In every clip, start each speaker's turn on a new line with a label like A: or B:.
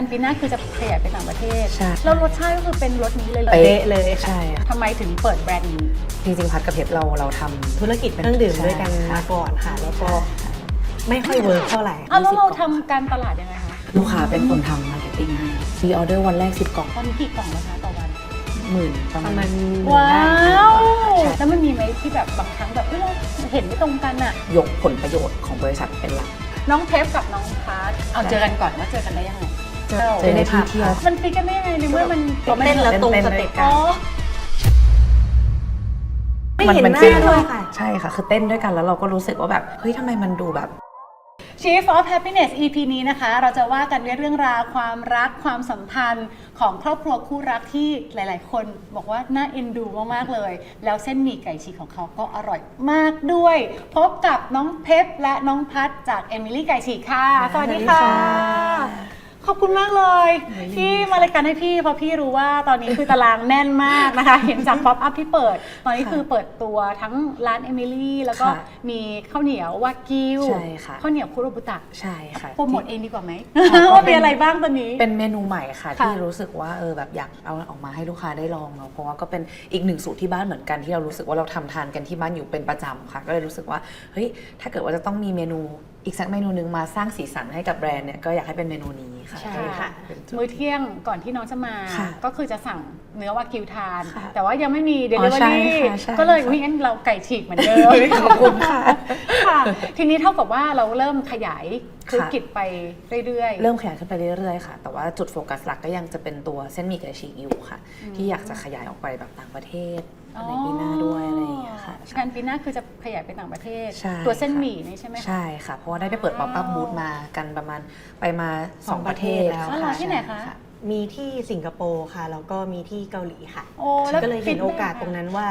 A: นปีหน้าคือจะขยายไปต่างประเทศ
B: ใช่
A: แล้วรสชาติก็คือเป็นรสนี้เลยเหรอ
B: เป๊ะ
C: เลยค่ะ
B: ใช่ค่ะ
A: ทำไมถึงเปิดแบรนด์นี้
B: จริงๆพัดกับเพชรเราเราทำ
C: ธุรกิจเครื่องดื่ม
B: ใช่
C: ด้วยกัน
B: ค่ะ
C: มาก่อนค่ะ แล้วก็ไม่ค่อยเวิร์กเท่าไหร่
A: อ้าวแล้วเรา
B: 20กล่อง
A: ทำการตลาดยังไงคะ
B: ลูกค้าเป็นคนทำมาร์เก็ตติ้งให้มีออเดอร์วันแรก 10 กล่อง
A: ตอนนี้กี่กล่องแล้วคะต่อวัน
B: หมื่นประ
C: ประ
B: มา
C: มา
B: ณ
C: ณหมื่น
A: ว้า
C: ได้ค่ะ
A: วแล้วมันมีไหมที่แบบบางครั้งแบบเอ้ยเราเห็นไม่ตรงกันอะ
B: ยกผลประโยชน์ของบริษัทเป็นหลัก
A: น้องเทปกับน้องพาร์ทเอาเจอกันก่อนว่าเจอกันได้ยังไง
B: เจอเจอในที่เที่ยว
A: มันตีกันได้ยังไงในเมื่อมัน
C: เต้นแล้วตรงสเต็ปกั
A: อ๋
C: น
A: อ
C: ไม่เห็น
B: มั
C: หน้า
B: ฟิล
C: ด้วยค่ะ
B: ใช่ค่ะ คือเต้นด้วยกันแล้วเราก็รู้สึกว่าแบบ เฮ้ยทำไมมันดูแบบ
A: Chief of Happiness EP นี้นะคะ เราจะว่ากันในเรื่องราวความรักความสัมพันธ์ของครอบครัวคู่รักที่หลาย ๆ คนบอกว่าน่าเอ็นดูมาก ๆ เลย แล้วเส้นหมี่ไก่ฉีกของเขาก็อร่อยมากด้วย พบกับน้องเพชรและน้องพัดจากเอมิลี่ไก่ฉีกค่ะ สวัสดีค่ะ
C: สวัสดีค่ะ
A: ขอบคุณมากเลย ที่มารายการให้พี่เพราะพี่รู้ว่าตอนนี้คือตารางแน่นมากนะคะ เห็นจากป๊อปอัพที่เปิด ตอนนี้
B: ค่ะ
A: คือเปิดตัวทั้งร้านเอมิลี่แล้วก็
B: ค่ะ
A: มีข้าวเหนียววากิว
B: ใช่ค่ะ
A: ข้าวเหนียวคุโรบุตะ
B: ใช่ค่ะ
A: โปรโมทเองดีกว่าไหม
B: ค่ะ
A: ว่ามีอะไรบ้างตอนนี้
B: เป็นเมนูใหม่ค่ะ
A: ค่ะ
B: ที่รู้สึกว่าเออแบบอยากเอาออกมาให้ลูกค้าได้ลองเนาะเพราะว่าก็เป็นอีกหนึ่งสูตรที่บ้านเหมือนกันที่เรารู้สึกว่าเราทำทานกันที่บ้านอยู่เป็นประจำค่ะ ก็เลยรู้สึกว่าเฮ้ยถ้าเกิดว่าจะต้องมีเมนู อีกสักเมนูหนึ่งมาสร้างสีสันให้กับแบรนด์เนี่ยก็อยากให้เป็นเมนูนี้ค่ะ
C: ใช่
B: ก็เลย
C: ค่ะ
B: เป็นจุด
A: มื้อเที่ยงก่อนที่น้องจะมา
B: ค่ะ
A: ก็คือจะสั่งเนื้อวากิวทาน
B: ค่ะ
A: แต่ว่ายังไม่มีเด
B: อ๋
A: ลิ
B: อ
A: เวอ
B: ใช่
A: รี่
B: ค่ะใช่
A: ก็เลย
B: ค่ะ
A: วิ่งั้นเราไก่ฉีกเหมือนเดิม
B: ขอบคุณค่ะ
A: ค่ะทีนี้เท่ากับว่าเราเริ่มขยาย ธุร
B: ค่ะ
A: กิจไปเรื่อยๆ
B: เริ่มขยายขึ้นไปเรื่อยๆ ค่ะ แต่ว่าจุดโฟกัสหลักก็ยังจะเป็นตัวเส้นหมี่ไก่ฉีกอยู่ค่ะ
A: อืม
B: ที่อยากจะขยายออกไปแบบต่างประเทศในปีหน้าด้วยอะไรอย่างเงี้ยค่ะ
A: แผนปีหน้าคือจะขยายไปต่างประเทศ
B: ใช่
A: ตัวเส้น
B: ค่ะ
A: หมี่นี่ใช่ไหมคะ
B: ใช่ค่ะ เพราะว่าได้ไปเปิดป๊อปอัพบูธมากันประมาณไปมาสองประเทศแล้ว
A: อ๋อเหรอ
B: ค่ะ
A: ที่ไหนคะ
B: ใช่
C: มีที่สิงคโปร์ค่ะแล้วก็มีที่เกาหลีค่ะ
A: โอ้แล้ว
C: ก็เลยเห็น
A: feedback
C: โอกาสตรงนั้นว่า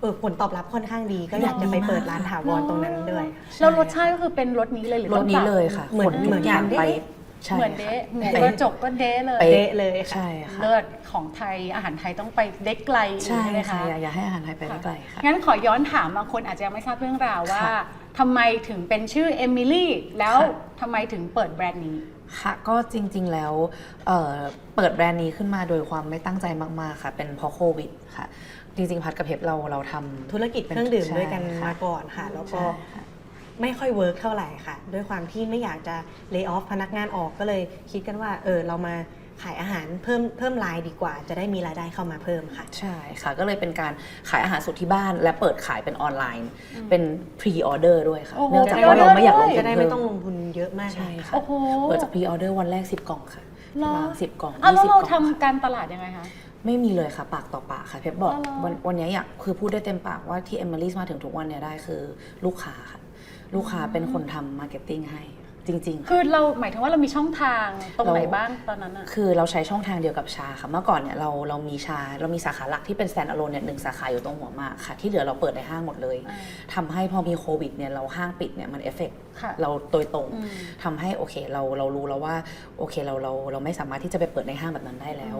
C: เออผลตอบรับค่อนข้างดี ก็อยากจะไปเปิดร้านถาวรตรงนั้นด้วย
A: แล้วรสชาติก็คือเป็นรสนี้เลยหรือ
B: รถนี้
A: ต้งปบ
B: เลยค่ะ
C: เหมือน
B: ขทุ
C: เหมือน
B: อย่าง
C: กัน
B: ไป
C: เด๊ะ
B: ใช่
A: เหมือน
B: ค่ะ
A: เดะหมู
B: เป๊ะ
A: กระจกก็เดะเลย
B: เป๊ะ
C: เดะเลยค่ะ
B: ใช่ค่ะ
A: เลิศของไทยอาหารไทยต้องไปเด็กไกล
B: ใช่
A: ไหม
B: ค่ะ
A: คะ
B: อย่าอย่าให้อาหารไทยไปได้ไกลค่ะ
A: งั้นขอย้อนถามบางคนอาจจะยังไม่ทราบเรื่องราวว่า
B: ค่ะ
A: ทำไมถึงเป็นชื่อเอมิลี่แล้ว
B: ค่ะ
A: ทำไมถึงเปิดแบรนด์นี้
B: ค่ะก็จริงๆแล้วเอ่อเปิดแบรนด์นี้ขึ้นมาโดยความไม่ตั้งใจมากๆค่ะ เป็นเพราะโควิดค่ะ จริงๆพัดกับเพชรเราเราทำ
C: ธุรกิจเครื่องดื่มด้วยกัน
B: ใช่ค่ะ
C: มาก่อนค่ะ แล้วก็
B: ใช่ค่ะ
C: ไม่ค่อยเวิร์กเท่าไหร่ค่ะ ด้วยความที่ไม่อยากจะเลิกออฟพนักงานออกก็เลยคิดกันว่า เออ เรามาขายอาหารเพิ่มเพิ่มรายดีกว่า จะได้มีรายได้เข้ามาเพิ่มค่ะ
B: ใช่ค่ะก็เลยเป็นการขายอาหารสดที่บ้าน และเปิดขายเป็นออนไลน์เป็นพรีออเดอร์ด้วยค่ะ
A: โอ้โห
B: เนื่องจากว่าเราไม่อยากลงทุ
C: จะ
B: น
C: ได้
B: เพิ่
C: ไม่
B: ม
C: ต้องลงทุนเยอะมาก
B: ใช่ค่ะ
A: โอ้โห
B: เปิดจากพรีออเดอร์วันแรก 10 กล่องค่ะ
A: เหรอ
B: สิบกล่อง
A: อะแล้ว
B: 20
A: เรา
B: กล่อง
A: ทำการตลาดยังไงคะ
B: ไม่มีเลยค่ะ ปากต่อปากค่ะเพชรบอก
A: อ๋อเหรอ
B: วันวันนี้อยากคือพูดได้เต็มปากว่าที่เอมิลี่มาถึงทุกวันเนี่ยได้คือลูกค้าค่ะ ลูกค้าเป็นคนทำมาร์เก็ตติ้งให้ จริงๆ
A: คือเราหมายถึงว่าเรามีช่องทางตรงไหน
B: เรา
A: บ้างตอนนั้นอะ
B: คือเราใช้ช่องทางเดียวกับชาค่ะ เมื่อก่อนเนี่ยเราเรามีชาเรามีสาขาหลักที่เป็น stand alone เนี่ยหนึ่งสาขาอยู่ตรงหัวหมากค่ะ ที่เหลือเราเปิดในห้างหมดเลย
A: อ่า
B: ทำให้พอมีโควิดเนี่ยเราห้างปิดเนี่ยมันเอฟเฟก
A: ค่ะ
B: เราโดยตรง
A: อืม
B: ทำให้โอเคเราเรารู้แล้วว่าโอเคเราเราเราไม่สามารถที่จะไปเปิดในห้างแบบนั้นได้แล้ว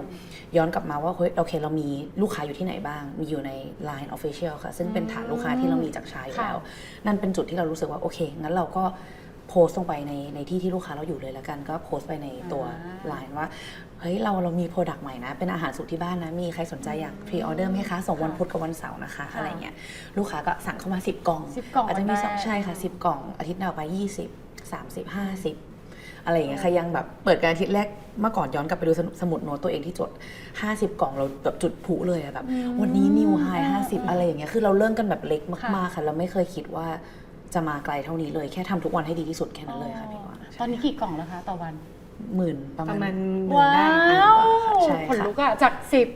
B: ย้อนกลับมาว่าเฮ้ยโอเคเรามีลูกค้าอยู่ที่ไหนบ้าง มีอยู่ใน Line Official ค่ะ ซึ่งเป็นฐานลูกค้าที่เรามีจากชาอยู่
A: ค่ะ
B: แล้ว นั่นเป็นจุดที่เรารู้สึกว่าโอเคงั้นเราก็ โพสต์ลงไปในในที่ที่ลูกค้าเราอยู่เลยแล้วกัน ก็โพสต์ไปในตัว
A: อ่า
B: Line ว่าเฮ้ยเราเรามีโปรดักต์ใหม่นะ เป็นอาหารสุกที่บ้านนะ มีใครสนใจอยากพรีออเดอร์ไหมคะส่งวันพุธกับวันเสาร์นะคะ
A: ค่ะ
B: อะไรเงี้ยลูกค้าก็สั่งเข้ามา 10 กล่อง
A: 10กล่อง
B: อาจจะมีสอง
A: วันแรก
B: ใช่ค่ะ 10 กล่อง อาทิตย์หน้าไป 20 30 50 อะไรอย่างเงี้ยค่ะยังแบบเปิดกันอาทิตย์แรกเมื่อก่อนย้อนกลับไปดูสมุดสมุดโน้ตตัวเองที่จด 50 กล่องเราแบบจุดผุเลยอะแบบวันนี้นิวไฮ50 อะไรอย่างเงี้ยคือเราเริ่มกันแบบเล็กมากๆค่ะเราไม่เคยคิดว่า จะมาไกลเท่านี้เลยแค่ทำทุกวันให้ดีที่สุดแค่นั้นเลยค่ะพี่กวาง
A: ตอนนี้กี่กล่องแล้วคะต่อวัน
B: หมื่นประ
C: ประ
B: มา
C: มา
B: ณ
C: ณหมื่น
A: ว้า
C: ได้ค่ะ
A: ว
B: ใช่ค่ะ
A: ขนลุกอะจากสิบ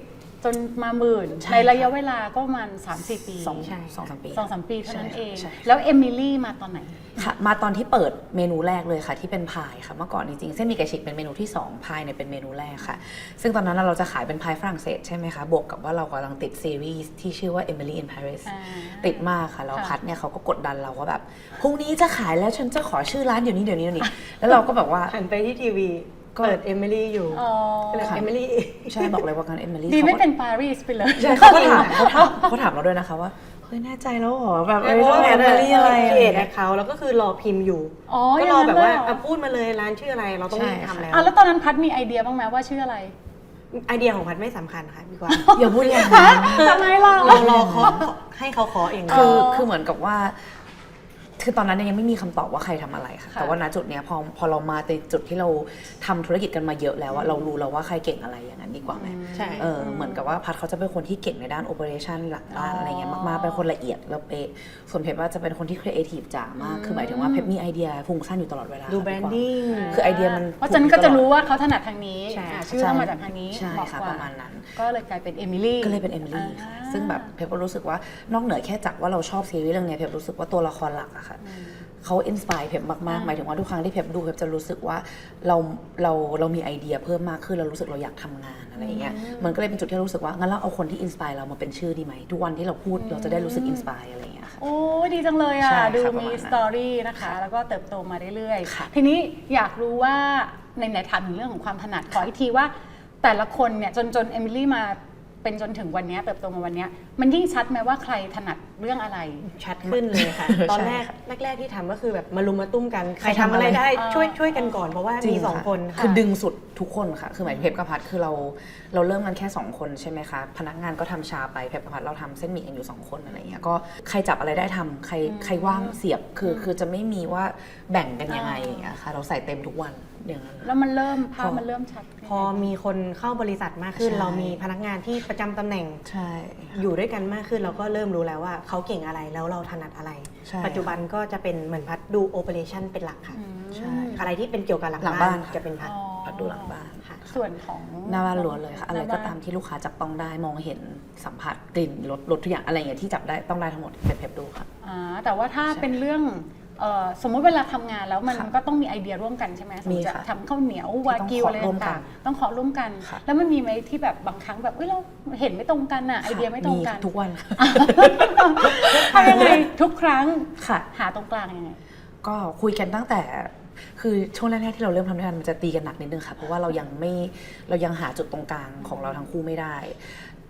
A: จนมาหมื่น
B: ใช่
A: ในระยะเวลาก็ประมาณสามสี่ปี
B: สอง
C: ใช่
B: สองสามปี
A: สองสามปีเท่านั้น
B: ใช่
A: เอง
B: ใช่
A: แล้วเอมิลี่มาตอนไหน
B: ค่ะมาตอนที่เปิดเมนูแรกเลยค่ะ ที่เป็นพายค่ะเมื่อก่อนจริงๆเส้นหมีไก่ฉีกเป็นเมนูที่ 2 พายเนี่ยเป็นเมนูแรกค่ะ ซึ่งตอนนั้นเราจะขายเป็นพายฝรั่งเศสใช่ไหมคะ บวกกับว่าเรากำลังติดซีรีส์ที่ชื่อว่า Emily in Paris
A: อ่า
B: ติดมากค่ะ แล้ว
A: ค่ะ
B: พัดเนี่ยเขาก็กดดันเราว่าแบบพรุ่งนี้จะขายแล้วฉันจะขอชื่อร้านเดี๋ยวนี้เดี๋ยวนี้เดี๋ยวนี้ แล้วเราก็แบบว่า
C: หันไปที่ทีวี
B: ก็
C: เปิดเอมิลี่อยู่
A: อ๋อ
C: ก็เลย
B: ค่ะ
C: เอมิลี่
B: ใช่บอกเลยว่าการ Emily
A: ดีไม่
B: ขาก็
A: เป็นปารีสไปเลย
B: ใช่เขาก็ถามเขาถามเขาถามเราด้วยนะคะว่าเฮ้ยฮ้ยแน่ใจแล้วเหรอแบบ
C: เพ
B: เอ้ย
C: ราะว่า
B: แฟ
C: แบ
B: มิ
C: บ
B: ลี่อะไร
C: ครีเอทเขาแล้วก็คือรอพิมพ์อยู่
A: อ๋อ
C: ก็
A: ย่ง
C: รอ
A: นั้น
C: แบบว่า
A: เลยเหรอ
C: อะพูดมาเลยร้านชื่ออะไรเราต้อง
B: ใช่
C: รีบ
B: ค่ะ
C: ทำแล้ว
A: อะแล้วตอนนั้นพัดมีไอเดียบ้างไหมว่าชื่ออะไร
C: ไอเดียของพัดไม่สำคัญค่ะพี่กวาง
B: อย่าพูดอย่างนั้น
A: ทำไมล่ะ
C: เรารอเคาะให้เขาเคาะเอง
B: คือ
A: อ๋อ
B: คือเหมือนกับว่า คือตอนนั้นเนี่ยยังไม่มีคำตอบว่าใครทำอะไรค่ะ
A: ค่ะ
B: แต่ว่าณจุดเนี้ยพอพอเรามาในจุดที่เราทำธุรกิจกันมาเยอะแล้วอะเรารู้แล้วว่าใครเก่งอะไรอย่างนั้นดีกว่าไหม
C: ใช่
B: เออเหมือนกับว่าพัดเขาจะเป็นคนที่เก่งในด้านโอเปอเรชันหลังบ้าน
A: อ๋ออ
B: อะไรเงี้ยมากๆเป็นคนละเอียดแล้วเป๊ะส่วนเพชรว่าจะเป็นคนที่ครีเอทีฟจ๋ามากคือหมายถึงว่าเพชรมีไอเดียฟุ้งซ่านอยู่ตลอดเวลา
C: ดู
B: ค่ะ
C: แบรน
B: พี่กวาง
C: ดิ้ง
B: คือไอเดียมัน
A: เพราะฉะนั้นก็จะรู้ว่าเขาถนัดทางนี้
C: ใช่
A: อะชื่อต้องมาจากทางนี้
B: ใช่
A: เหมาะ
B: ค่ะ
A: ก
B: ป
A: ว่า
B: ระมาณนั้น
A: ก็เลยกลายเป็นเอมิลี่
B: ก็เลยเป็นเอมิลี่ค่ะ
A: อ่า
B: ซึ่งแบบเพปก็รู้สึกว่านอกเหนือแค่จากว่าเราชอบซีรีส์เรื่องเนี้ยเพปรู้สึกว่าตัวละครหลักอะค่ะเขาอินสปายเพปมากๆ หมายถึงว่าทุกครั้งที่เพปดูเพปจะรู้สึกว่าเราเราเรามีไอเดียเพิ่มมากขึ้นเรารู้สึกเราอยากทำงานอะไรอย่างเงี้ยมันก็เลยเป็นจุดที่เรารู้สึกว่างั้นเราเอาคนที่อินสปายเรามาเป็นชื่อดีไหมทุกวันที่เราพูดเราจะได้รู้สึกอินสปายอะไรอย่างเงี้ยค่ะ
A: โอ้ยดีจังเลยอะ
B: ใช่ค่ะ
A: ดู
B: ประมาณ
A: มี
B: นั้น
A: สตอรี่นะคะ แล้วก็เติบโตมาเรื่อย
B: ค่ะ
A: ๆทีนี้อยากรู้ว่าในไหนๆถามถึงเรื่องของความถนัดขออีกทีว่า แต่ละคนเนี่ยจนจนเอมิลี่มา เป็นจนถึงวันเนี้ยเติบโตมาวันเนี้ยมันยิ่งชัดไหมว่าใครถนัดเรื่องอะไร
C: ชัดขึ้นเลยค่ะ ตอนแรก
B: ใช่
C: แรก ๆที่ทำก็คือแบบมารุมมาตุ้มกัน ใคร
B: ใคร
C: ทำ
B: ทำ
C: อะไร
B: อะไร
C: ได้
A: อ่า
C: ช่วยช่วยกันก่อนเพราะว่า
B: จริ
C: มีสองะคน
B: คือดึงสุดทุกคนค่ะ คือหมายถึงเพปกับพัดคือเราเราเริ่มกันแค่ 2 คนใช่ไหมคะ พนักงานก็ทำชาไปเพปกับพัดเราทำเส้นหมี่กันอยู่2คนอะไรเงี้ยก็ใครจับอะไรได้ทำใครใครว่างเสียบคือคือจะไม่มีว่าแบ่งกันยังไงอย่างเงี้ยค่ะ เราใส่เต็มทุกวัน อย่างนั้น
A: แล้วมันเริ่มภาพ
B: พอ
A: มันเริ่มชัด
C: พอมีคนเข้าบริษัทมากขึ้น
B: ใช่
C: เรามีพนักงานที่ประจำตำแหน่ง
B: ใช่
C: อยู่ด้วยกันมากขึ้นเราก็เริ่มรู้แล้วว่าเขาเก่งอะไรแล้วเราถนัดอะไร
B: ใช่
C: ปัจจุบันก็จะเป็นเหมือนพัดดูโอเปอเรชันเป็นหลักค่ะ
B: ใช่
C: อะไรที่เป็นเกี่ยวกับหลัง
B: หลัง
C: บ้า
B: บ้านนค่ะ
C: จะเป็นพัด
A: อ๋อ
B: พัดดูหลังบ้าน
C: ค่ะ
A: ส่วนของ
B: หน้าบ้านล้วนเลยค่ะ อะไรก็ตามที่ลูกค้าจับต้องได้มองเห็นสัมผัสกลิ่นรสรสทุกอย่างอะไรอย่างเงี้ยที่จับได้ต้องได้ทั้งหมดเพปเพปดูค่ะ
A: อ่าแต่ว่าถ้า
B: ใช่
A: เป็นเรื่องเอ่อ สมมติเวลาทำงานแล้วมัน
B: ค่ะ
A: ก็ต้องมีไอเดียร่วมกันใช่ไหมสมม
B: มี
A: ติจะ
B: ค่ะ
A: ทำข้าวเหนียววากิว
B: ที่
A: อะไร
B: ต้องเคาะร่วมกั
A: ต่านงๆต้องเคาะร่วมกัน
B: ค่ะ
A: แล้วมันมีไหมที่แบบบางครั้งแบบเอ้ยเราเห็นไม่ตรงกันอะไอเดียไม่ตรงกัน
B: ทุกวัน
A: ทำยังไงทุกครั้ง
B: ค่ะ
A: หาตรงกลางยังไง
B: ก็คุยกันตั้งแต่คือช่วงแรกๆที่เราเริ่มทำด้วยกันมันจะตีกันหนักนิดนึงค่ะเพราะว่าเรายังไม่เรายังหาจุดตรงกลางของเราทั้งคู่ไม่ได้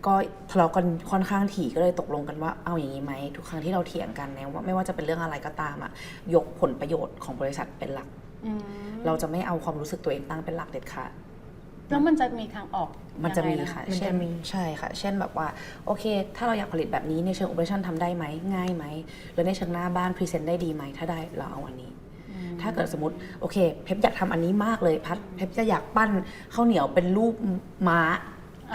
B: ก็ทะเลาะกันค่อนข้างถี่ก็เลยตกลงกันว่าเอาอย่างนี้ไหมทุกครั้งที่เราเถียงกันเนี่ยว่าไม่ว่าจะเป็นเรื่องอะไรก็ตามอะยกผลประโยชน์ของบริษัทเป็นหลัก
A: อืม
B: เราจะไม่เอาความรู้สึกตัวเองตั้งเป็นหลักเด็ดขาด
A: แล้วมันจะมีทางออก
B: มันจะมี
A: ยังไง
B: ค่ะ
C: มันจะ
B: เช่น
C: มี
B: ใช่ค่ะ เช่นแบบว่าโอเค ถ้าเราอยากผลิตแบบนี้ในเชิงโอเปอเรชั่นทำได้ไหมง่ายไหมแล้วในเชิงหน้าบ้านพรีเซนต์ได้ดีไหมถ้าได้เราเอาอันนี้ ถ้าเกิดสมมติโอเคเพปอยากทำอันนี้มากเลยพัดเพปจะอยากปั้นข้าวเหนียวเป็นรูปม้า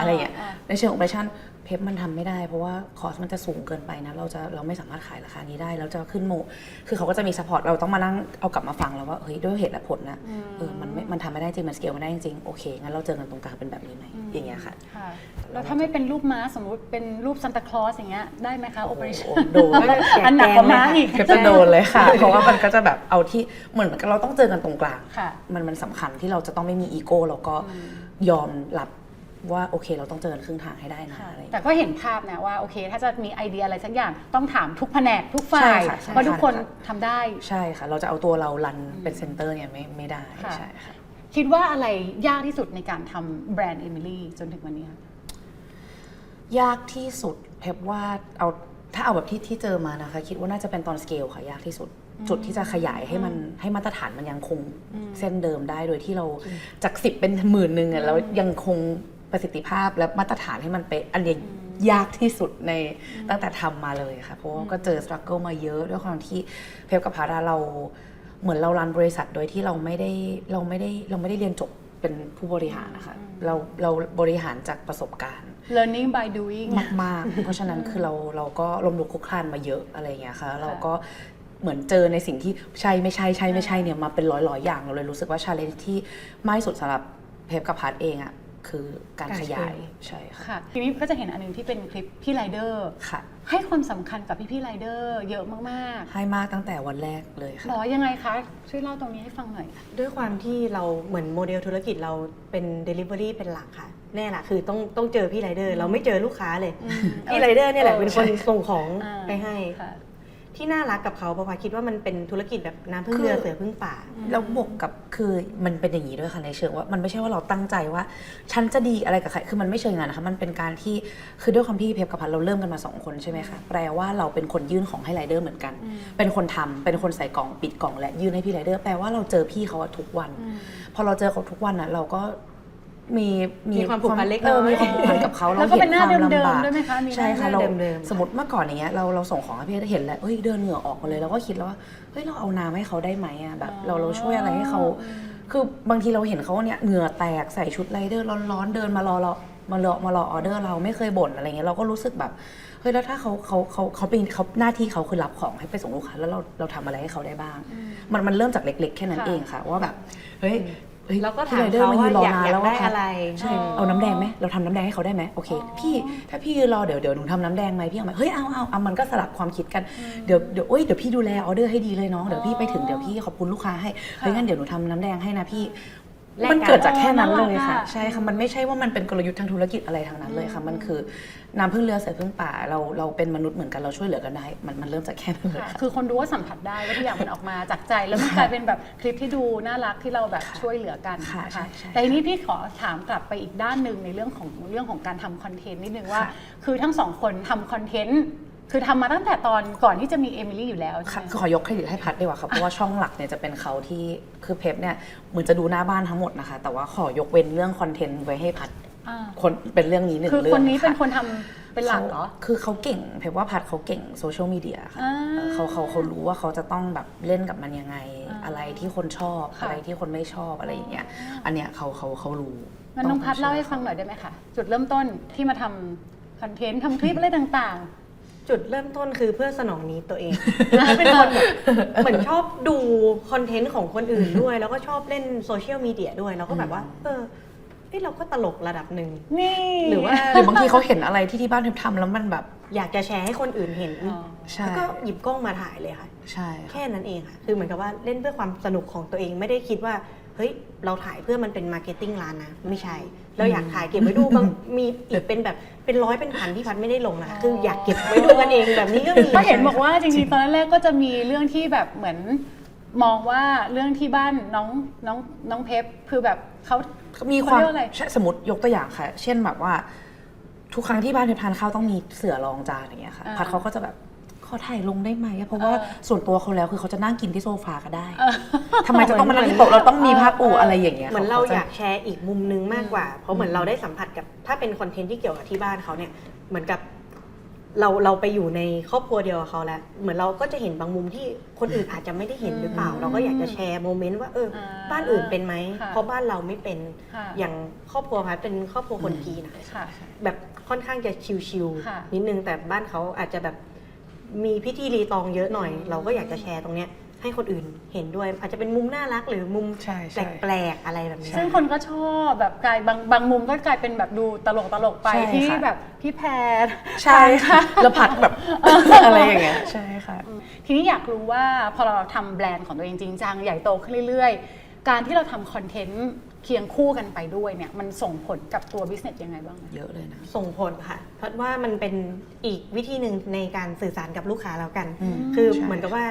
B: อะไรอย่างเงี้ย
A: อ่า
B: ในเชิงโอเปอเรชั่นเพปมันทำไม่ได้ เพราะว่าคอสมันจะสูงเกินไปนะเราจะเราไม่สามารถขายราคานี้ได้เราจะขึ้นโม คือเขาก็จะมีสปอร์ตเราต้องมานั่งเอากลับมาฟังแล้วว่าเฮ้ยด้วยเหตุและผลนะเออมันไม่มันทำไม่ได้จริงมันสเกลไม่ได้จริงโอเคงั้นเราเจอกันตรงกลางเป็นแบบนี้ไหมอย่างเงี้ยค่ะ
A: ค่ะแล้วถ้าไม่เป็นรูปม้าสมมุติเป็นรูปซันตาคลอสอย่างเงี้ยได้ไหมคะโอเปอเรชั่น
B: โอ้โหโดน
A: อันหนักกว่าม้าอีก
B: เพปจะโดนเลยค่ะ เพราะว่ามันก็จะแบบเอาที่เหมือนกับเราต้องเจอกันตรงกลาง
A: ค่ะ
B: มันมันสำคัญที่เราจะต้องไม่มีอีโก้แล้วก็ยอมรับ ว่าโอเคเราต้องเจอกันครึ่งทางให้ได้นะ
A: ค่ะ
B: อะไรอย่าง
A: แต่
B: เงี้ย
A: ก็เห็นภาพนะว่าโอเค ถ้าจะมีไอเดียอะไรสักอย่างต้องถามทุกแผนกทุกฝ่า
B: ใช่
A: ย
B: ค่ะใช่
A: ว่าทุกคน
B: ค่ะ
A: ทำได้
B: ใช่ค่ะ เราจะเอาตัวเรารันเป็นเซนเตอร์เนี่ยไม่ไม่ได้
A: ค่ะ
B: ใช่ค่ะ
A: คิดว่าอะไรยากที่สุดในการทำแบรนด์เอมิลี่จนถึงวันนี้คะ
B: ยากที่สุดเพบว่าเอาถ้าเอาแบบที่ที่เจอมานะคะ คิดว่าน่าจะเป็นตอนสเกลค่ะยากที่สุด จุดที่จะขยายให้มันให้มาตรฐานมันยังคงเส้นเดิมได้โดยที่เราจากสิบเป็นหมื่นหนึ่งอะแล้วยังคง ประสิทธิภาพและมาตรฐานให้มันเป๊ะอันเนี้ยยากที่สุดในตั้งแต่ทำมาเลยค่ะ เพราะว่าก็เจอสครัลเกิลมาเยอะด้วยความที่เพบกับพาราเราเหมือนเรารันบริษัทโดยที่เราไม่ได้เราไม่ได้เราไม่ได้เรียนจบเป็นผู้บริหารนะคะเราเราบริหารจากประสบการณ์
A: learning by doing
B: มากๆเพราะฉะนั้นคือเราเราก็ลมลุกคลุกคลานมาเยอะอะไรอย่างเงี้ยค่ะ เราก็เหมือนเจอในสิ่งที่ใช่ไม่ใช่ใช่ไม่ใช่เนี่ยมาเป็นร้อยร้อยๆอย่างเราเลยรู้สึกว่าชาเลนจ์ที่มากที่สุดสำหรับเพปกับพาร์ทเองอะ คือการ
C: การ
B: ขยาย
C: เชื่อม
B: ใช่ค่ะ
A: ค่ะทีนี้ก็จะเห็นอันหนึงที่เป็นคลิปพี่ไรเดอร์
B: ค่ะ
A: ให้ความสำคัญกับพี่พี่ไรเดอร์เยอะมาก
B: ให้มากตั้งแต่วันแรกเลย
A: ๆ
B: ค่ะ
A: หรอยังไงคะ ช่วยเล่าตรงนี้ให้ฟังหน่อย
C: ด้วยความที่เราเหมือนโมเดลธุรกิจเราเป็น Delivery เป็นหลักค่ะ แน่ละคือต้องต้องเจอพี่ไรเดอร์ เราไม่เจอลูกค้าเลย
A: อืม
C: พี่ไรเดอร์เนี่ยแหละเป็นคน
B: ใช่
C: ส่งของ
A: อ่า
C: ไปให้
A: ค่ะ
C: ที่น่ารักกับเขาเพราะว่าคิดว่ามันเป็นธุรกิจแบบน้ำพึ่งเรือเสือพึ่งป่า
B: แล้วบวกกับคือมันเป็นอย่างนี้ด้วยค่ะในเชิงว่ามันไม่ใช่ว่าเราตั้งใจว่า ฉันจะดีอะไรกับใครคือมันไม่เชิงงานนะคะมันเป็นการที่คือด้วยความที่เพฟกับพันเราเริ่มกันมาสองคนใช่ไหมคะแปลว่าเราเป็นคนยื่นของให้ไรเดอร์เหมือนกัน เป็นคนทำเป็นคนใส่กล่องปิดกล่องและยื่นให้พี่ไรเดอร์แปลว่าเราเจอพี่เขาอะทุกวัน พอเราเจอเขาทุกวันอะเราก็ มี
C: มีความผูกพันเล็กน้อย
B: มีความผูกพันกับเขา
A: แล้วก็เป็นหน้า
B: ห็ควม
A: เดิมๆ
B: ลำบก
A: ด้วยไหมคะมีหน้า
B: ใช่ค่ะเรา
C: เดิมๆ
B: สมมติเมื่อก่อนอย่างเงี้ยเราเราส่งของให้พี่เห็นแล้วเฮ้ยเดินเหงื่อออกมาเลยเราก็คิดแล้วว่าเฮ้ยเราเอาน้ำให้เขาได้ไหมอะแบบ เราเราช่วยอะไรให้เขาคือบางทีเราเห็นเขาเนี่ยเหงื่อแตกใส่ชุดไรเดอร์ร้อนๆเดินมารอเรามารอมารอออเดอร์เราไม่เคยบ่นอะไรเงี้ยเราก็รู้สึกแบบเฮ้ยแล้วถ้าเขาเขาเขาเขาเป็นเขาหน้าที่เขาคือรับของให้ไปส่งลูกค้าแล้วเราเราทำอะไรให้เขาได้บ้าง มันมันเริ่มจากเล็ก ๆ แค่นั้น
A: ค่ะ
B: เองค่ะ ว่าแบบเฮ้ยฮ้ย
C: แล้วก็
B: พี่
C: ถาม
B: ไรเดอร์
C: เขา
B: มายืนรอ
C: ว่าอยาก
B: นาน
C: อยาก
B: แล้ว
C: ได้
B: ว่า
C: อะไร
B: ใช่เอาน้ำแดงไหมเราทำน้ำแดงให้เขาได้ไหมโอเค พี่ถ้าพี่ยืนรอเดี๋ยวเดี๋ยวหนูทำน้ำแดงไหมพี่เอาไหมเฮ้ยเอาเอาเอามันก็สลับความคิดกันเดี๋ยวเดี๋ยวเอ้ยเดี๋ยวพี่ดูแลออเดอร์ให้ดีเลยน้องเดี๋ยวพี่ไปถึงเดี๋ยวพี่ขอบคุณลูกค้าให้เฮ้ยงั้นเดี๋ยวหนูทำน้ำแดงให้นะพี่
C: แลกกัน
B: มันเกิดจากแค่นั้นเลย
A: น่ารั
B: ค่ะ
A: กอะ
B: ใช่ค่ะมันไม่ใช่ว่ามันเป็นกลยุทธ์ทางธุรกิจอะไรทางนั้นเลยค่ะ มันคือน้ำพึ่งเรือเสือพึ่งป่าเราเราเป็นมนุษย์เหมือนกันเราช่วยเหลือกันได้ มันมันเริ่มจากแค่นั้นเลย
A: ค่ะ
B: ค่ะ
A: คือคนดูว่าสัมผัสได้ว่าทุกอย่างมันออกมาจากใจ แล้วมันกลายเป็นแบบคลิปที่ดูน่ารักที่เราแบบช่วยเหลือกัน
B: ค่ะ
A: นะ
B: ใช่
A: คะ
B: ใช่
A: แต่ทีนี้พี่ขอถามกลับไปอีกด้านหนึ่งในเรื่องของเรื่องของการทำคอนเทนต์นิดนึงว่า
B: ค่ะ
A: คือทั้งสองคนทำคอนเทนต์ คือทำมาตั้งแต่ตอนก่อนที่จะมีเอมิลี่อยู่แล้วใช่
B: ค่ะ
A: ไหม
B: ขอยกเครดิตให้พัดดีกว่าค่ะเพราะว่าช่องหลักเนี่ยจะเป็นเขาที่คือเพปเนี่ยเหมือนจะดูหน้าบ้านทั้งหมดนะคะ แต่ว่าขอยกเว้นเรื่องคอนเทนต์ไว้ให้พัด
A: อ่า
B: คนเป็นเรื่องนี้หนึ่ง
A: คือ
B: เรื่อง
A: คนนี้เป็น
B: ค่ะ
A: คนทำเป็นหลักเหรอ
B: คือเขาเก่ง เพปว่าพัดเขาเก่งโซเชียลมีเดียค่ะ
A: อ่า
B: เออเขาเขาเขารู้ว่าเขาจะต้องแบบเล่นกับมันยังไง
A: อ่า
B: อะไรที่คนชอบ
A: ค่ะ
B: อะไรที่คนไม่ชอบอะไรอย่างเงี้ย อันเนี้ยเขาเขาเขารู้
A: งั้นน้องพัดเล่าให้ฟังหน่อยได้ไหมคะ จุดเริ่มต้นที่มาทำคอนเทนต์ทำคลิปอะไรต่าง
C: จุดเริ่มต้นคือเพื่อสนองนี้ตัวเองเป็นคนแบบเหมือนชอบดูคอนเทนต์ของคนอื่นด้วย แล้วก็ชอบเล่นโซเชียลมีเดียด้วย แล้วก็แบบว่า เออเฮ้ยเราก็ตลกระดับหนึ่ง
A: ๆนี่
C: หรือว่า
B: หรือบางทีเขาเห็นอะไรที่ที่บ้านเพปทำแล้วมันแบบ
C: อยากจะแชร์ให้คนอื่นเห็น
A: อ๋อ
B: ใช่
C: แล้วก็หยิบกล้องมาถ่ายเลยค่ะ
B: ใช่ค่ะ
C: แค่นั้นเองค่ะ คือเหมือนกับว่าเล่นเพื่อความสนุกของตัวเองไม่ได้คิดว่า เฮ้ย เราถ่ายเพื่อมันเป็นมาร์เก็ตติ้งร้านนะ ไม่ใช่ เราอยากถ่ายเก็บไว้ดูบางมีอีกเป็นแบบเป็นร้อยเป็นพันที่พัดไม่ได้ลงนะคืออยากเก็บไว้ดูกันเองแบบนี้ก็มี
A: ก็เห็นบอกว่าจริงๆตอนแรกๆก็จะมีเรื่องที่แบบเหมือน มองว่าเรื่องที่บ้านน้องน้องน้องเพชรคือแบบเขา
B: มีความ
A: เขาเรียกว่าอะไร
B: ใช่สมมติยกตัวอย่างค่ะ เช่นแบบว่า ทุกครั้งที่บ้านเพปทานข้าวต้องมีเสือรองจานอย่างเงี้ยค่ะ
A: อ่า
B: พัดเขาก็จะแบบข อถ่ายลงได้ไหมเพราะว่า
A: เออ
B: ส่วนตัวเขาแล้วคือเขาจะนั่งกินที่โซฟาก็ได้
A: เออ
B: ทำไมจะต้องมานั่งที่โต๊ะเราต้องมีผ้าปูอะไรอย่างเงี้ย
C: เหมือนเรา
B: ขจะ
C: อยากแชร์อีกมุมนึงมากกว่า เพราะเหมือนเราได้สัมผัสกับถ้าเป็นคอนเทนต์ที่เกี่ยวกับที่บ้านเขาเนี่ยเหมือนกับเราเราไปอยู่ในครอบครัวเดียวกับเขาแล้ว เหมือนเราก็จะเห็นบางมุมที่คนอื่นอาจจะไม่ได้เห็นหรือเปล่า
A: อืม
C: เราก็อยากจะแชร์โมเมนต์ว่าเอออาบ้านอื่นเป็นไหม
A: ค่ะ
C: เพราะบ้านเราไม่เป็น
A: ค่ะ
C: อย่างครอบครัวพัดเป็นครอบครัวคนจีนอะ
A: ค่ะ
C: แบบค่อนข้างจะชิว
A: ค่ะ
C: ๆนิดนึงแต่บ้านเขาอาจจะแบบ มีพิธีรีตองเยอะหน่อย เราก็อยากจะแชร์ตรงเนี้ยให้คนอื่นเห็นด้วย อาจจะเป็นมุมน่ารักหรือมุม
B: ใช่
C: แใช่ปลกๆอะไรแบบนี้
A: ซึ่งคนก็ชอบแบบกลายบางบางมุมก็กลายเป็นแบบดูตลกตลกๆไป
B: ใช่
A: ที่
B: ค่ะ
A: แบบพี่แพร
B: ใช่ค่ะแล้วพัดแบบ อะไรอย่างเงี้ยใช่ค่ะ
A: ทีนี้อยากรู้ว่าพอเราทำแบรนด์ของตัวเองจริงจังใหญ่โตขึ้นเรื่อยๆ การที่เราทำคอนเทนต์ เคียงคู่กันไปด้วยเนี่ยมันส่งผลกับตัวบิสเนสยังไงบ้างไหม
B: เยอะเลยนะ
C: ส่งผลค่ะ เพราะว่ามันเป็นอีกวิธีหนึ่งในการสื่อสารกับลูกค้าแล้วกัน
B: อืม
C: คือ
B: ใช่
C: เหมือนกับว่า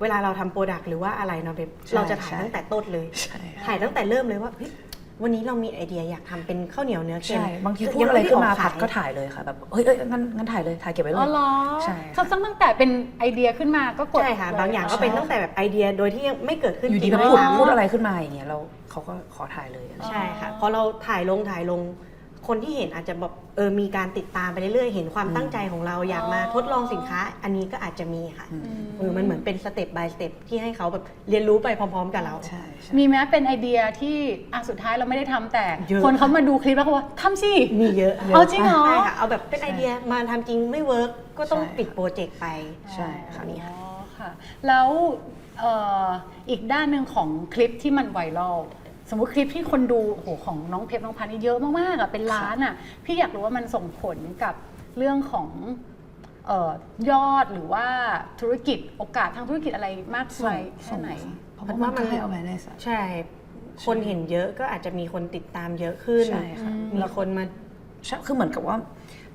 C: เวลาเราทำโปรดักต์หรือว่าอะไรเนาะเบบ
B: ใช่
C: เราจะถ่าย
B: ใช่
C: ตั้งแต่ต้นเลย
B: ใช่ค่ะ
C: ถ่ายตั้งแต่เริ่มเลยว่าเฮ้ย วันนี้เรามีไอเดียอยากทำเป็นข้าวเหนียวเนื้อเค็ม
B: ใช่ บางทีพู
C: ยั
B: ดอะไรขึ้นมา
C: ด้ออก
B: พัดก็
C: ขย
B: ถ่ายเลยค่ะแบบเฮ้ยเอ้ยงั้นงั้นถ่ายเลยถ่ายเก็บไว้เล
A: อ๋อย เหรอ
B: ใช่
A: เขาตั้งแต่เป็นไอเดียขึ้นมาก็กด
C: ใช่ค่ะ
A: เลย
C: บางอย่างก็เป็นตั้งแต่แบบไอเดียโดยที่ยังไม่เกิดขึ้น
B: อยู่
C: จ
B: ดี
C: ริง
B: ก็
C: ด้
B: พูด
C: วยซ้ำ
B: พูดอะไรขึ้นมาอย่างเงี้ยเราเขาก็ขอถ่ายเลยอะไรอย่างเงี้ย
C: ใช่ค่ะพอเราถ่ายลงถ่ายลง คนที่เห็นอาจจะแบบเออมีการติดตามไปเรื่อยๆ เห็นความ
B: อืม
C: ตั้งใจของเราอยากมาทดลองสินค้า อันนี้ก็อาจจะมีค่ะ
B: อืม
C: เออมันเหมือนเป็นสเต็ป by สเต็ปที่ให้เขาแบบเรียนรู้ไปพร้อม ๆ กับเรา
B: ใช่ใช่
A: มีแม้เป็นไอเดียที่อะสุดท้ายเราไม่ได้ทำแต่
C: เยอะ
A: คนเขามาดูคลิปแล้วเขาว่าทำสิ
C: มีเยอะ
A: เอาจริงเหรอ
C: ใช่ค่ะเอาแบบเป็นไอเดียมาทำจริงไม่เวิร์กก็ต้อง
B: ใช่
C: ปิดโปรเจกต์ไป
B: ใช่ค่ะ
C: แบบนี้ค่ะ
A: อ๋อค่ะ แล้วเอ่ออีกด้านหนึ่งของคลิปที่มันไวรัล สมมุติคลิปที่คนดูโอ้โหของน้องเพชรน้องพันธุ์นี่เยอะมากๆอะเป็นล้านอะพี่อยากรู้ว่ามันส่งผลกับเรื่องของเอ่อยอดหรือว่าธุรกิจโอกาสทางธุรกิจอะไรมากมายแค่ไหน
B: เพราะว่ามัน ให้เอาไว้ในสาย
C: ใช่ คนเห็นเยอะก็อาจจะมีคนติดตามเยอะขึ้น
B: ใช่ค่ะ
C: มีคนมา
B: ใช่คือเหมือนกับว่า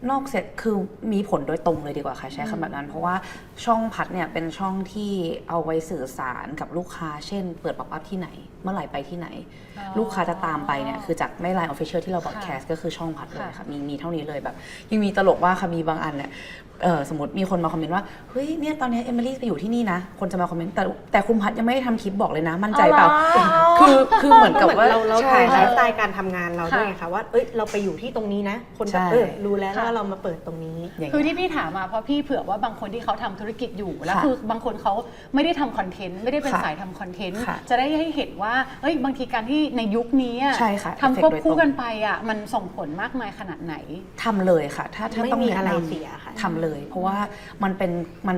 B: นอกเสร็จคือมีผลโดยตรงเลยดีกว่าค่ะใช้คำแบบนั้น เพราะว่าช่องพัดเนี่ยเป็นช่องที่เอาไว้สื่อสารกับลูกค้า เช่น เปิดป๊อปอัพที่ไหน เมื่อไหร่ไปที่ไหน
A: อ๋อ
B: ลูกค้าจะตามไปเนี่ยคือจากไม่ไลน์ออฟฟิเชียลที่เราบอ d แคสต์ก็คือช่องพัดเลย
A: ค่ะ
B: ค่ะมีมีเท่านี้เลยแบบ ยังมีตลกว่าค่ะมีบางอันเนี่ยเออสมมติมีคนมาคอมเมนต์ว่าเฮ้ยเนี่ยตอนนี้เอมิลี่ไปอยู่ที่นี่นะ คนจะมาคอมเมนต์แต่แต่คุณพัดยังไม่ได้ทำคลิปบอกเลยนะ มั่นใจเปล่า
A: อ๋อ
B: คือคือเหมือน
C: ก็
B: กับ
C: เหมือน
B: ว่า
C: เราเรา
B: ใช่
C: ถ่ายไล
B: ค่ะ
C: ฟ์สไตล์การทำงานเราด้วยไงคะว่าเอ้ยเราไปอยู่ที่ตรงนี้นะ คน
B: ใช่
C: ก็เออรู้แล้ว
A: ค่ะ
C: ว่าเรามาเปิดตรงนี้
B: อย่าง
A: คือ
B: เงี้ย
A: ที่พี่ถามมาเพราะพี่เผื่อว่าบางคนที่เขาทำธุรกิจอยู่แล้ว
B: ค่ะ
A: คือบางคนเขาไม่ได้ทำคอนเทนต์ไม่ได้เป็น
B: ค่ะ
A: สายทำคอนเทนต์
B: ค่ะ
A: จะได้ให้เห็นว่าเอ้ยบางทีการที่ในยุคนี้อะ
B: ใช่ค่ะ
A: ทำควบ
B: effect
A: คู่
B: โดยตรง
A: กันไปอะมันส่งผลมากมายขนาดไหน
B: ทำเลยค่ะ ถ้าถ้า
C: ไม่
B: ต้อง
C: มี
B: แนะนำ
C: อะไรเสียค่ะ
B: ทำเลย เพราะว่ามันเป็นมัน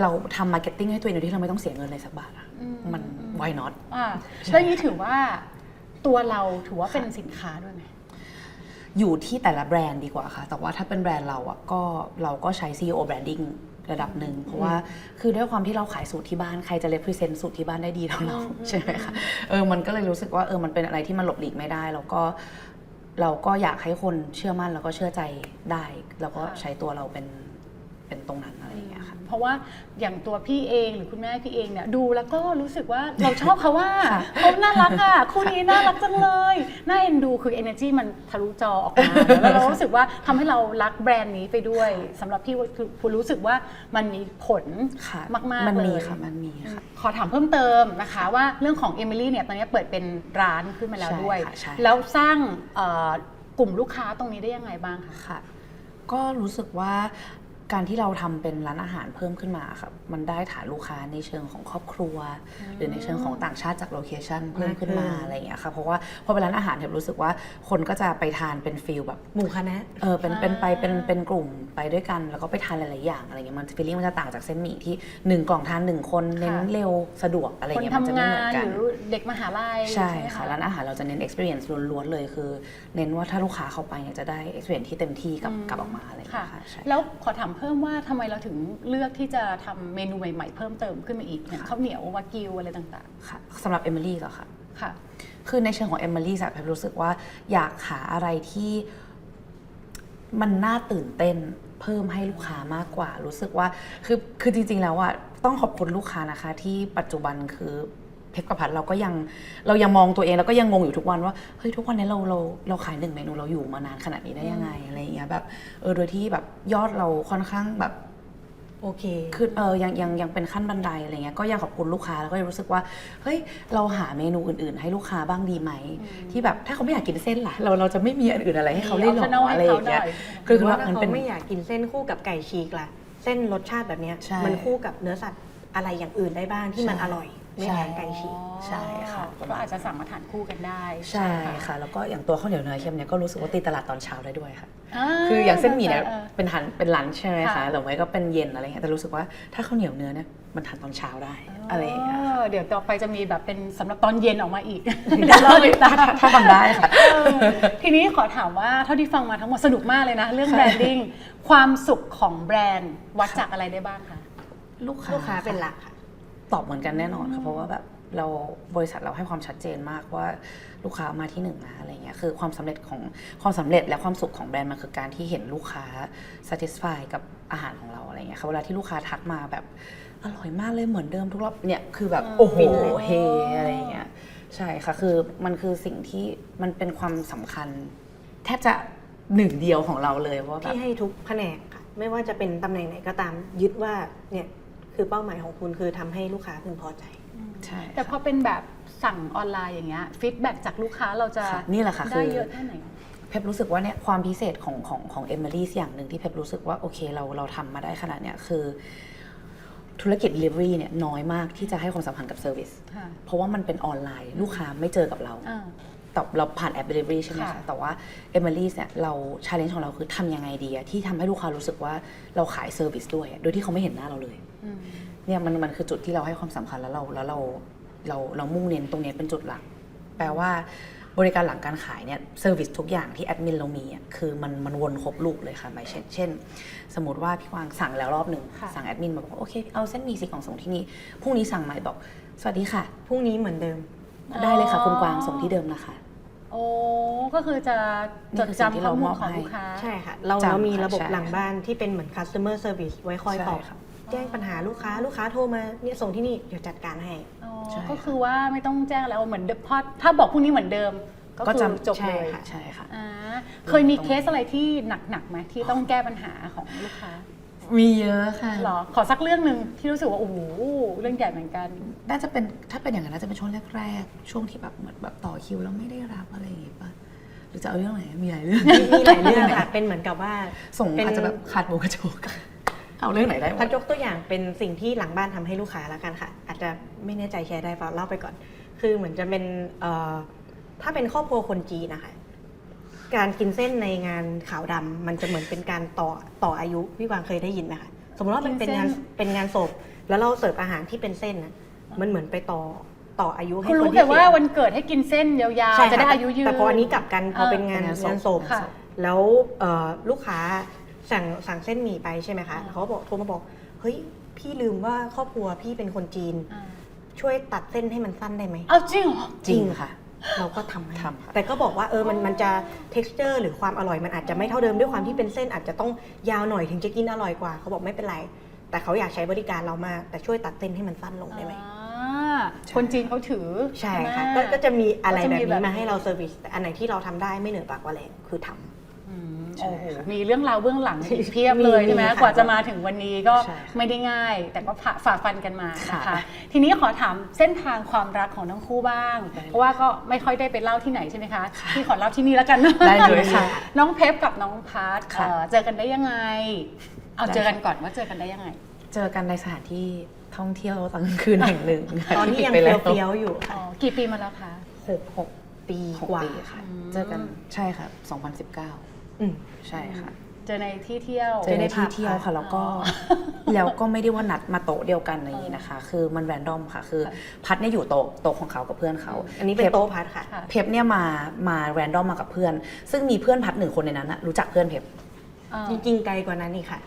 B: เราทำมาร์เก็ตติ้งให้ตัวเองโดยที่เราไม่ต้องเสียเงินเลยสักบาทอะ
A: อืม
B: มัน why not
A: อ่าแล้วอย่างนี้ถือว่าตัวเราถือว่าเป็นสินค้าด้วยไหม
B: อยู่ที่แต่ละแบรนด์ดีกว่าค่ะ แต่ว่าถ้าเป็นแบรนด์เราอะก็เราก็ใช้ CEO branding ระดับหนึ่ง เพราะว่าคือด้วยความที่เราขายสูตรที่บ้านใครจะ represent สูตรที่บ้านได้ดีเท่าเรา
A: อืม
B: ใช่ไหมคะเออมันก็เลยรู้สึกว่าเออมันเป็นอะไรที่มันหลบหลีกไม่ได้ แล้วก็เราก็อยากให้คนเชื่อมั่นแล้วก็เชื่อใจได้ แล้วก็ใช้ตัวเราเป็นเป็นตรงนั้นอะไรอย่าง เงี้ยค่ะ
A: เพราะว่าอย่างตัวพี่เองหรือคุณแม่พี่เองเนี่ยดูแล้วก็รู้สึกว่าเราชอบเขาว่า
B: ค่ะ
A: เขาน่ารักอะคู่นี้น่ารักจังเลยน่าเอ็นดูคือ energy มันทะลุจอออกมาแล้วเรารู้สึกว่าทำให้เรารักแบรนด์นี้ไปด้วยสำหรับพี่คือคุณรู้สึกว่ามันมีผล
B: ค่ะ
A: มากๆ
B: มันมี
A: เลย
B: ค่ะมันมีค่ะ
A: ขอถามเพิ่มเติมนะคะว่าเรื่องของเอมิลี่เนี่ยตอนนี้เปิดเป็นร้านขึ้นมาแล้ว
B: ใช่
A: ด้วย
B: ค่ะใช่
A: แล้วสร้างเอ่อกลุ่มลูกค้าตรงนี้ได้ยังไงบ้างคะ
B: ค่ะก็รู้สึกว่า การที่เราทำเป็นร้านอาหารเพิ่มขึ้นมาครับมันได้ฐานลูกค้าในเชิงของครอบครัว หรือในเชิงของต่างชาติจากโลเคชันเพิ่มขึ้นมา
C: อืม
B: อะไรอย่างเงี้ยค่ะเพราะว่าพอเป็นร้านอาหารเทบรู้สึกว่าคนก็จะไปทานเป็นฟิลแบบ
C: หมู่คณะ
B: เออเป็นเป็นไปเป็น
A: อ่า
B: เป็นกลุ่มไปด้วยกัน แล้วก็ไปทานหลายๆอย่างอะไรเงี้ยมันฟีลลิ่งมันจะต่างจากเส้นหมี่ที่หนึ่งกล่องทานหนึ่งคนเน้นเร็วสะดวกอะไร
A: คน
B: เงี้ยมันจะ
A: ทำ
B: ไม่
A: งา
B: เหมือน
A: น
B: กัน
A: หรือเด็กมหาลัย
B: ใช่
A: ไหม
B: ค่ะร้านอาหารเราจะเน้น experience ล้วนๆเลยคือ เน้นว่าถ้าลูกค้าเข้าไปเนี่ยจะได้ experience ที่เต็มที่กลับกลับออกมาอะไรอย่าง
A: ค่ะ
B: เงี้ยค่ะใช่
A: แล้วขอถามเพิ่มว่าทำไมเราถึงเลือกที่จะทำเมนูใหม่ๆ เพิ่มเติมขึ้นมาอีกอย่าง
B: ค่ะ
A: ข้าวเหนียววากิวอะไรต่าง
B: ค่ะสำหรับเอมิลี่ก็ค่ะ
A: ๆค่ะ
B: คือในเชิงของเอมิลี่สัแพรู้สึกว่าอยากหาอะไรที่มันน่าตื่นเต้นเพิ่มให้ลูกค้ามากกว่า รู้สึกว่าคือคือจริงๆแล้วอะต้องขอบคุณลูกค้านะคะ ที่ปัจจุบันคือ เพชรประพัดเราก็ยังเรายังมองตัวเองแล้วก็ยังงงอยู่ทุกวันว่าเฮ้ยทุกวันนี้เราเราเราขายหนึ่งเมนูเราอยู่มานานขนาดนี้ได้ยังไงอะไรอย่างเงี้ยแบบเออโดยที่แบบยอดเราค่อนข้างแบบ
C: โอเค
B: คือเออยังยังยังเป็นขั้นบันไดอะไรเงี้ยก็ยังขอบคุณลูกค้าแล้วก็รู้สึกว่าเฮ้ยเราหาเมนูอื่นๆ ให้ลูกค้าบ้างดีไหม ที่แบบถ้าเขาไม่อยากกินเส้นล่ะเราเราจะไม่มีอันอื่นอะไรให้เขาได้หร
A: มี optional
B: ออะไรอย่างเงี้ย
A: ให้เขาหน่อย
B: คือ
C: หรือ
B: ว่า
C: ว่า
B: มัน
C: เขา
B: เป็น
C: ไม่อยากกินเส้นคู่กับไก่ฉีกล่ะเส้นรสชาติแบบเนี้ย
B: ใช่
C: มันคู่กับเนื้อสัตว์อะไรอย่างอื่นได้บ้างที่มัน
B: ใช่
C: อร่อย ไม่
B: ใช่
C: แพ้ไก่ฉีก
B: ใช่ค่ะ
A: ก็อาจจะสั่งมาทานคู่กันได้
B: ใช่ค่ะ แล้วก็อย่างตัวข้าวเหนียวเนยเค็มเนี่ยก็รู้สึกว่าตีตลาดตอนเช้าได้ด้วยค่ะาคืออย่างเส้นหมี่เนี่ย
A: ออ
B: เป็นหันเป็นลันช์ใช่ไหม
A: ค่ะ
B: คะหรือไม่ก็เป็นเย็นอะไรเงี้ยแต่รู้สึกว่าถ้าข้าวเหนียวเนื้อเนี่ยมันทานตอนเช้าได้อะไรอย่างเงี้ยค่ะ
A: เออเดี๋ยวต่อไปจะมีแบบเป็นสำหรับตอนเย็นออกมาอีก
B: ถ้าถ้าทำได้ค่ะ
A: เออทีนี้ขอถามว่าเท่าที่ฟังมาทั้งหมดสนุกมากเลยนะ เรื่องแบรนดิ้งความสุขของแบรนด์วัดจากอะไรได้บ้างคะ
B: ลูกค้า
C: ลูกค้าเป็นหลักค่ะ
B: ตอบเหมือนกันแน่นอนค่ะเพราะว่าแบบเราบริษัทเราให้ความชัดเจนมากว่าลูกค้ามาที่หนึ่งนะอะไรเงี้ยคือความสำเร็จของความสำเร็จและความสุขของแบรนด์มันคือการที่เห็นลูกค้า satisfy กับอาหารของเราอะไรเงี้ยค่ะเวลาที่ลูกค้าทักมาแบบอร่อยมากเลยเหมือนเดิมทุกรอบเนี่ยคือแบบโอ้โหเฮอะไรเงี้ยใช่ค่ะคือมันคือสิ่งที่มันเป็นความสำคัญ แทบจะหนึ่งเดียวของเราเลยว่าแบบ
C: ที่ให้ทุกแผนกค่ะไม่ว่าจะเป็นตำแหน่งไหนก็ตามยึดว่าเนี่ย คือเป้าหมายของคุณคือทำให้ลูกค้าพึงพอใจ
B: ใช่
A: แต่พอเป็นแบบสั่งออนไลน์อย่างเงี้ยฟีดแบ็จากลูกค้าเราจะ
B: ค่ะนี่แหละค่ะ
A: ได้
B: คือ
A: เยอะแค่ไหน
B: เพปรู้สึกว่าเนี่ยความพิเศษของของของเอมิลี่อย่างหนึ่งที่เพปรู้สึกว่าโอเคเราเราทำมาได้ขนาดเนี้ยคือธุรกิจ delivery เนี่ยน้อยมากที่จะให้ความสัมพันธ์กับเซอร์วิส
A: ค่ะ
B: เพราะว่ามันเป็นออนไลน์ ลูกค้าไม่เจอกับเรา
A: อ่า
B: แต่เราผ่านแอป delivery ใช่ไหม
A: ค่ะ
B: คะแต่ว่า e m i l y เนี่ยเรา challenge ของเราคือทำยังไงดีอะที่ทำให้ลูกค้ารู้สึกว่าเราขายเซอร์วิสด้วยอะโดยที่เขาไม่เห็นหน้าเราเลย
A: อืม
B: เนี่ยมันมันคือจุดที่เราให้ความสำคัญแล้วเราแล้วเราเราเรามุ่งเน้นตรงเนี้ยเป็นจุดหลัก แปลว่าบริการหลังการขายเนี่ยเซอร์วิสทุกอย่างที่แอดมินเรามีอะคือมันมันวนครบลูกเลยค่ะหมายเช่นเช่น สมมติว่าพี่กวางสั่งแล้วรอบหนึ่ง
A: ค่ะ
B: สั่งแอดมินมาบอกว่าโอเคเอาเส้นหมีสีของส่งที่นี่พรุ่งนี้สั่งใหม่บอก สวัสดีค่ะ
C: พรุ่งนี้เหมือนเดิม
B: ได้เลยค่ะ คุณกวางส่งที่เดิมนะคะ
A: โอ้ก็คือจะจด
B: นี่คือสิ่งที่
A: จำข้อมูล
B: เรามอบ
A: ของ
B: ให้
A: ลูกค้า
C: ใช่ค่ะ เรา
B: จำ
C: เรามี
B: ค่ะ
C: ระบบ
B: ใช่
C: หลังบ้านที่เป็นเหมือน customer service ไว้คอยตอบ
B: ใช่ค่ะ
C: แจ้งปัญหาลูกค้าลูกค้าโทรมาเนี่ยส่งที่นี่เดี๋ยวจัดการให้
A: อ๋อ
B: ใช่
A: ก็คือว่าไม่ต้องแจ้งแล้วเหมือนเดิมเพราะถ้าบอกพรุ่งนี้เหมือนเดิม ก็
B: ก็
A: คือ
B: จำ
A: จบ
C: ใช่
A: เลย
C: ค่ะ
B: ใช่ค่ะ
A: อ่าเคยมีเคสอะไรที่หนักๆไหมที่ต้องแก้ปัญหาของลูกค้า
B: มีเยอะค่ะ
A: หรอ ขอสักเรื่องหนึ่งที่รู้สึกว่าโอ้โหเรื่องใหญ่เหมือนกัน
B: น่าจะเป็นถ้าเป็นอย่างนั้นน่าจะเป็นช่วงแรกๆ ช่วงที่แบบเหมือนแบบต่อคิวแล้วไม่ได้รับอะไรอย่างงี้ป่ะ หรือจะเอาเรื่องไหน มีหลายเรื่อง
C: มีมีหลายเรื่องค่ะเป็นเหมือนกับว่า
B: ส่ง
C: เป็น
B: อาจจะแบบขาดหมูกระโจกเอาเรื่องไหนได้หม
C: พั
B: ด
C: ดยกตัวอย่างเป็นสิ่งที่หลังบ้านทำให้ลูกค้าแล้วกันค่ะ อาจจะไม่แน่ใจแชร์ได้เปล่าเล่าไปก่อน คือเหมือนจะเป็นเอ่อถ้าเป็นครอบครัวคนจีนนะคะ การกินเส้นในงานขาวดำมันจะเหมือนเป็นการต่อต่ออายุพี่กวางเคยได้ยินไหมคะสมมติว่ามันเป็นงาน
A: กินเส้น
C: เป็นงานศพแล้วเราเสิร์ฟอาหารที่เป็นเส้นนะมันเหมือนไปต่อต่ออายุให้
A: คุณ
C: คน
A: รู้
C: ที่
A: แต่ว่า
C: เสีย
A: วันเกิดให้กินเส้นยาว
C: ใช่
A: ๆจะ
C: ค่ะ
A: ได้อายุยืน
C: แต่พออันนี้กลับกันพอ
A: เออ
C: เป็นงาน
B: เป็นงานศพ
C: งานศพ
A: ค่ะ
C: แล้วเอ่อลูกค้าสั่งสั่งเส้นหมี่ไปใช่ไหมคะ
A: อ่า
C: เขาก็บอกโทรมาบอกเฮ้ยพี่ลืมว่าครอบครัวพี่เป็นคนจีน
A: อ่า
C: ช่วยตัดเส้นให้มันสั้นได้ไหม
A: เอาจริงเหรอ
B: จริงค่ะ
C: เราก็ทำให้
B: ทำค่ะ
C: แต่ก็บอกว่าเออมันมันจะ texture หรือความอร่อยมันอาจจะไม่เท่าเดิมด้วยความที่เป็นเส้นอาจจะต้องยาวหน่อยถึงจะกินอร่อยกว่า เขาบอกไม่เป็นไร แต่เขาอยากใช้บริการเรามากแต่ช่วยตัดเส้นให้มันสั้นลงได้ไหม
A: อ่าคนจีนเขาถือ
C: ใช่
A: ไหม
C: ค่ะก็ก็จะมีอะไร
A: ก็จะ
C: แบ
A: มี
C: บ
A: แบบ
C: นี้มา
A: นี้
C: ให้เราเซอร์วิสแต่อันไหนที่เราทำได้ไม่เหนือปากกว่าแรงคือทำ
A: อืม
B: ใช่
A: โอ้โห
B: ค่ะ
A: มีเรื่องราวเบื้องหลังอีกเพียบเลยใช่ไหม
C: มีค่ะ
A: กว่าจะมาถึงวันนี้ก็
B: ใช่ค่ะ
A: ไม่ได้ง่าย แต่ก็ฝ่าฝ่าฟันกันมานะคะ
B: ค่ะ
A: ทีนี้ขอถามเส้นทางความรักของทั้งคู่บ้าง
B: ได้เลย
A: เพราะว่าก็ไม่ค่อยได้ไปเล่าที่ไหนใช่ไหมคะที่ขอเล่าที่นี่แล้วกัน
B: ได้เลยค่ะ
A: น้องเพฟกับน้องพาร์ท
B: ค่ะ
A: เอ่อเจอกันได้ยังไง เอา
B: ได้
A: เจอกันก่อนว่าเจอกันได้ยังไง
B: เจอกันในสถานที่ท่องเที่ยวตอนกลางคืนแห่งหนึ่งค่ะ
C: ตอนนี้
B: ที่
C: ยัง
B: ปิดไปแล้ว
C: เฟี้ยวๆอยู่
A: อ๋
C: ค่ะ
A: อกี่ปีมาแล้วคะ
C: หกหกปี
B: หก
C: กว่า
B: ปีค่ะ
A: อืม
B: เจอกันใช่ค่ะ 2019
C: อืม
B: ใช่ค่ะ
A: เจอในที่เที่ยว
B: เจอในที่เที่ยวค่ะ แล้วก็
A: อ๋อ
B: แล้วก็ไม่ได้ว่านัดมาโต๊ะเดียวกันอะไรอย่างนี้นะคะ คือมันแรนดอมค่ะ คือ
A: ค่ะ
B: พัดเนี่ยอยู่โต๊ะโต๊ะของเขากับเพื่อนเขา
C: อันนี้เป็น
B: พฟ
C: โต๊ะพัดค่ะ
A: ค่ะ
B: เพปเนี่ยมามาแรนดอมมากับเพื่อน ซึ่งมีเพื่อนพัดหนึ่งคนในนั้นนะรู้จักเพื่อนเพป
A: อ่า
C: จริงๆไกลกว่านั้นนี่ค่ะ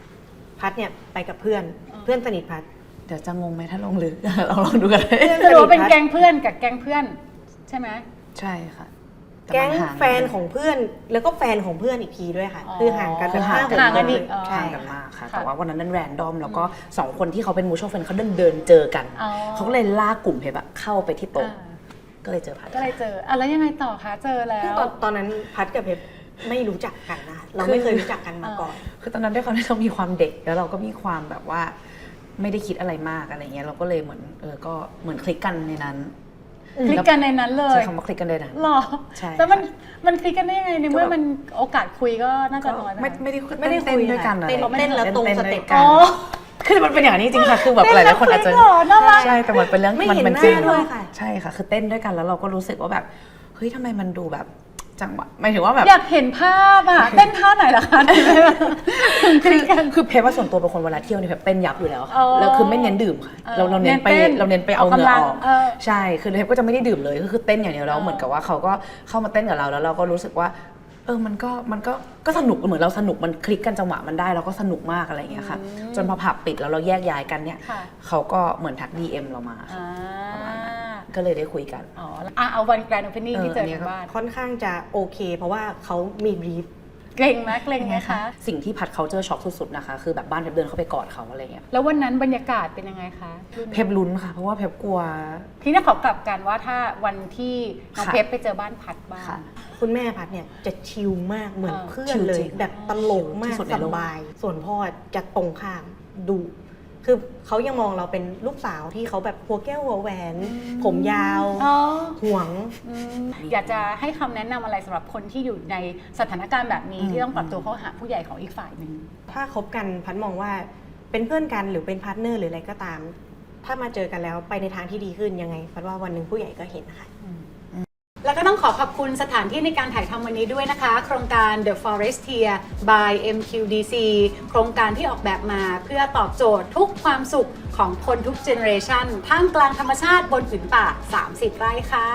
C: พัดเนี่ยไปกับเพื่อน
A: อ๋อ
C: เพื่อนสนิทพัด
B: เดี๋ยวจะงงไหมถ้าลงลึกเราลองดูกัน
A: สรุปว่าเป็นแก๊งเพื่อนกับแก๊งเพื่อน ใช่ไหม
B: ใช่ค่ะต่
C: แก๊ง
B: มันห่า
C: แฟนของเพื่อน แล้วก็แฟนของเพื่อนอีกทีด้วยค่ะ
A: อ๋อ
C: คือห่างกัน
B: คือ
C: ห้า
B: ห่าง
C: หก
A: ห่างกัน
C: เดื
A: อี
C: อน
A: กอ๋อ
C: ใช่
B: ห่างกัน
C: ค่ะ
B: มากค่ะ
A: ค่ะ
B: แต่ว่าวันนั้นนั้นแรนดอม แล้วก็สองคนที่เขาเป็นมูช a l เฟนเขาเดินเดินเจอกัน
A: อ๋อ
B: เขาก็เลยลากกลุ่มเพปอะเข้าไปที่โต๊ะ
A: อ่า
B: ก็เลยเจอพัด
A: ก็เลยเจออะแล้วยังไงต่อคะเจอแล้
C: ซึ่ง
A: ว
C: ตอนตอนนั้นพัดกับเพชรไม่รู้จักกันนะคะเราไม่เคยรู้จักกันมาก่อน
B: คือตอนนั้นด้วยความที่เรามีความเด็กแล้วเราก็มีความแบบว่า ไม่ได้คิดอะไรมากอะไรเงี้ยเราก็เลยเหมือนเออก็เหมือนคลิกกันในนั้น
A: คลิกกันในนั้นเลย
B: ใช้คำว่าคลิกกันในนั้น
A: หรอ
B: ใช่
A: แล้วมัน
B: ค่ะ
A: มันคลิกกันได้ยังไงในเมื่อ
B: ก็แบบ
A: มันโอกาสคุยก็น่าจะ
B: ก็
A: น้อยไหม
B: ไม่
A: คะ
B: ไม่ได้
C: ไม่ได้
B: เต้น
C: คุย
B: ด้วยกัน
C: ค่ะ
B: อะไร
C: เต้น
B: งี้ย
C: เต้นแล้วตรง
B: ต้
C: ส
B: ด้
C: เต็
B: ว
C: ป
B: ยกัน
A: อ๋อ
B: คือมันเป็นอย่างนี้จริงๆค่ะ คือแบบหลายๆคนอาจจะ
A: เต้นแล้วคลิกเหรอน่ารัก
B: ใช่แต่มันเป็นเรื่อง
C: ไม่
B: มัน
C: เห็น
B: มัน
C: หน้า
B: จริง
C: ด้วยค่ะ
B: ใช่ค่ะ คือเต้นด้วยกันแล้วเราก็รู้สึกว่าแบบเฮ้ยทำไมมันดูแบบ จังหวะหมายถึงว่าแบบ
A: อยากเห็นภาพอะเต้นท่าไหนล่ะคะถึงถึงค
B: คือ
A: ลิกกัน
B: คือเพชรว่าส่วนตัวเป็นคนเวลาเที่ยวเนี่ยเพชรเต้นยับอยู่แล้ว
A: อ๋
B: ค่ะ
A: อ
B: แล้วคือไม่เน้นดื่มค่ะ
A: เออ
B: เราเราเน้นไป
A: เน้นเต้น
B: เราเน้นไปเอา
A: ออก
B: เหงื่
A: กำลั
B: องออก
A: เออ
B: ใช่คือเพชรก็จะไม่ได้ดื่มเลยก็คือเต้นอย่างเดียวแล้ว
A: เออ
B: เหมือนกับว่าเขาก็เข้ามาเต้นกับเราแล้วเราก็รู้สึกว่า เออมันก็มันก็ก็สนุกเหมือนเราสนุกมันคลิกกันจังหวะมันได้เราก็สนุกมากอะไรอย่างเงี้ยค่ะ จนพอผับปิดแล้วเราแยกย้ายกันเนี่ย
A: ค่ะ
B: เขาก็เหมือนทักดีเอ็มเรามา
A: อ่า
B: ประมาณนั้น ก็เลยได้คุยกัน
A: อ๋ออะเอาวันแกรนด์โอเพนนิ่ง
B: เออ
A: ที่เจอ
B: อันนี้
A: ทา
B: ก็
A: งบ้าน
C: ค่อนข้างจะโอเค เพราะว่าเขามีบรีฟ
A: เกรงไหมเกรงไหมคะ
B: สิ่งที่พัดเขาเจอช็อกสุดๆนะคะ คือแบบบ้านเพชรเดินเข้าไปกอดเขาอะไรเงี้ย
A: แล้ววันนั้นบรรยากาศเป็นยังไงคะ
B: เพชรลุ้นค่ะ เพราะว่าเพชรกลัว
A: พี่น่าขอกลับกันว่าถ้าวันที่น้อง
B: ค่ะ
A: เพชรไปเจอบ้านพัดบ้าง
B: ค่ะ
C: คุณแม่พัดเนี่ยจะชิลมากเหมือน
A: เออ
C: เพื่อน
B: ชิล
C: เล
B: จ
C: ย
B: ริง
C: แบบตลกมา
B: ที่
C: ก
B: สุดใน
C: ส
B: โลก
C: บาย ส่วนพ่อจะตรงข้ามดุ คือเขายังมองเราเป็นลูกสาวที่เขาแบบหัวแก้วหัวแหวน ผมยาว
A: อ๋อ
C: ห่วง
A: อืมอยากจะให้คำแนะนำอะไรสำหรับคนที่อยู่ในสถานการณ์แบบนี้
B: อืม
A: ที่ต้องปรับตัวเข้าหาผู้ใหญ่ของอีกฝ่ายหนึ่ง
C: ถ้าคบกันพัดมองว่าเป็นเพื่อนกันหรือเป็นพาร์ทเนอร์หรืออะไรก็ตาม ถ้ามาเจอกันแล้วไปในทางที่ดีขึ้นยังไงพัดว่าวันหนึ่งผู้ใหญ่ก็เห็นค่ะ
A: แล้วก็ต้องขอขอบคุณสถานที่ในการถ่ายทำวันนี้ด้วยนะคะ โครงการ The Forestier by MQDC โครงการที่ออกแบบมาเพื่อตอบโจทย์ทุกความสุขของคนทุกเจเนอเรชันท่ามกลางธรรมชาติบนผืนป่า 30 ไร่ค่ะ